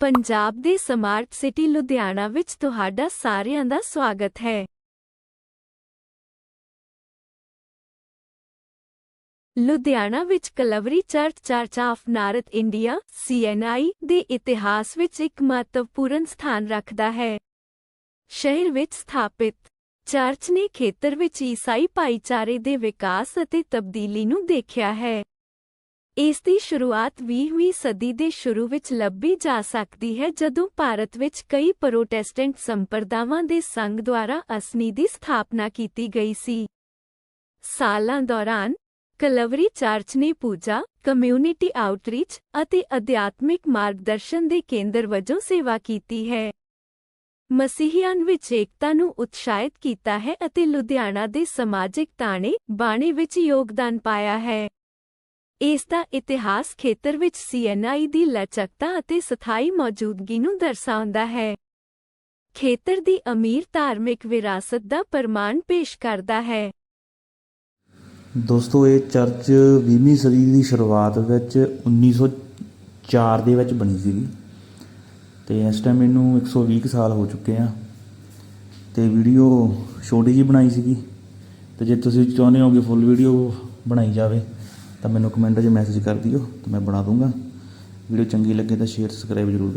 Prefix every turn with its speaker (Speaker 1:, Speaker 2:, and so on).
Speaker 1: ਪੰਜਾਬ ਦੇ smart city Ludhiana ਵਿੱਚ ਤੁਹਾਡਾ ਸਾਰਿਆਂ ਦਾ ਸਵਾਗਤ ਹੈ। ਲੁਧਿਆਣਾ ਵਿੱਚ Calvary church church of North India CNI ਦੇ ਇਤਿਹਾਸ ਵਿੱਚ ਇੱਕ ਮਹੱਤਵਪੂਰਨ ਸਥਾਨ ਰੱਖਦਾ ਹੈ। ਸ਼ਹਿਰ ਵਿੱਚ ਸਥਾਪਿਤ ਚਰਚ ਨੇ ਖੇਤਰ ਵਿੱਚ ਈਸਾਈ ਭਾਈਚਾਰੇ ਦੇ ਵਿਕਾਸ ਅਤੇ ਤਬਦੀਲੀ ਨੂੰ ਦੇਖਿਆ ਹੈ। ਇਸ ਦੀ ਸ਼ੁਰੂਆਤ 20ਵੀਂ ਸਦੀ ਦੇ ਸ਼ੁਰੂ ਵਿੱਚ ਲੱਭੀ ਜਾ ਸਕਦੀ ਹੈ, ਜਦੋਂ ਭਾਰਤ ਵਿੱਚ ਕਈ ਪ੍ਰੋਟੈਸਟੈਂਟ ਸੰਪਰਦਾਵਾਂ ਦੇ ਸੰਘ ਦੁਆਰਾ ਅਸਨੀ ਦੀ ਸਥਾਪਨਾ ਕੀਤੀ ਗਈ ਸੀ। ਸਾਲਾਂ ਦੌਰਾਨ ਕਲਵਰੀ ਚਰਚ ਨੇ ਪੂਜਾ, ਕਮਿਊਨਿਟੀ ਆਊਟਰੀਚ ਅਤੇ ਅਧਿਆਤਮਿਕ ਮਾਰਗਦਰਸ਼ਨ ਦੇ ਕੇਂਦਰ ਵਜੋਂ ਸੇਵਾ ਕੀਤੀ ਹੈ। ਮਸੀਹੀਆਂ ਵਿੱਚ ਏਕਤਾ ਨੂੰ ਉਤਸ਼ਾਹਿਤ ਕੀਤਾ ਹੈ ਅਤੇ ਲੁਧਿਆਣਾ ਦੇ ਸਮਾਜਿਕ ਤਾਣੇ ਬਾਣੇ ਵਿੱਚ ਯੋਗਦਾਨ ਪਾਇਆ ਹੈ। ਇਸ ਦਾ ਇਤਿਹਾਸ ਖੇਤਰ ਵਿੱਚ ਸੀਐਨਆਈ ਦੀ ਲਚਕਤਾ ਅਤੇ ਸਥਾਈ ਮੌਜੂਦਗੀ ਨੂੰ ਦਰਸਾਉਂਦਾ ਹੈ। ਖੇਤਰ ਦੀ ਅਮੀਰ ਧਾਰਮਿਕ ਵਿਰਾਸਤ ਦਾ ਪ੍ਰਮਾਣ ਪੇਸ਼ ਕਰਦਾ ਹੈ।
Speaker 2: ਦੋਸਤੋ, ਇਹ ਚਰਚ 20ਵੀਂ ਸਦੀ ਦੀ ਸ਼ੁਰੂਆਤ ਵਿੱਚ 1904 ਦੇ ਵਿੱਚ ਬਣੀ ਸੀਗੀ। ਤੇ ਇਸ ਟਾਈਮ ਇਹਨੂੰ 120 ਕੁ ਸਾਲ ਹੋ ਚੁੱਕੇ ਆ। ਤੇ ਵੀਡੀਓ ਛੋਟੀ ਜੀ ਬਣਾਈ ਸੀਗੀ। ਤੇ ਜੇ ਤੁਸੀਂ ਚਾਹੁੰਦੇ ਹੋ ਕਿ ਫੁੱਲ ਵੀਡੀਓ ਬਣਾਈ ਜਾਵੇ ਤਾਂ ਮੈਨੂੰ ਕਮੈਂਟ 'ਚ ਮੈਸੇਜ ਕਰ ਦਿਓ ਤਾਂ ਮੈਂ ਬਣਾ ਦੂੰਗਾ। ਵੀਡੀਓ ਚੰਗੀ ਲੱਗੇ ਤਾਂ ਸ਼ੇਅਰ ਸਬਸਕ੍ਰਾਈਬ ਜ਼ਰੂਰ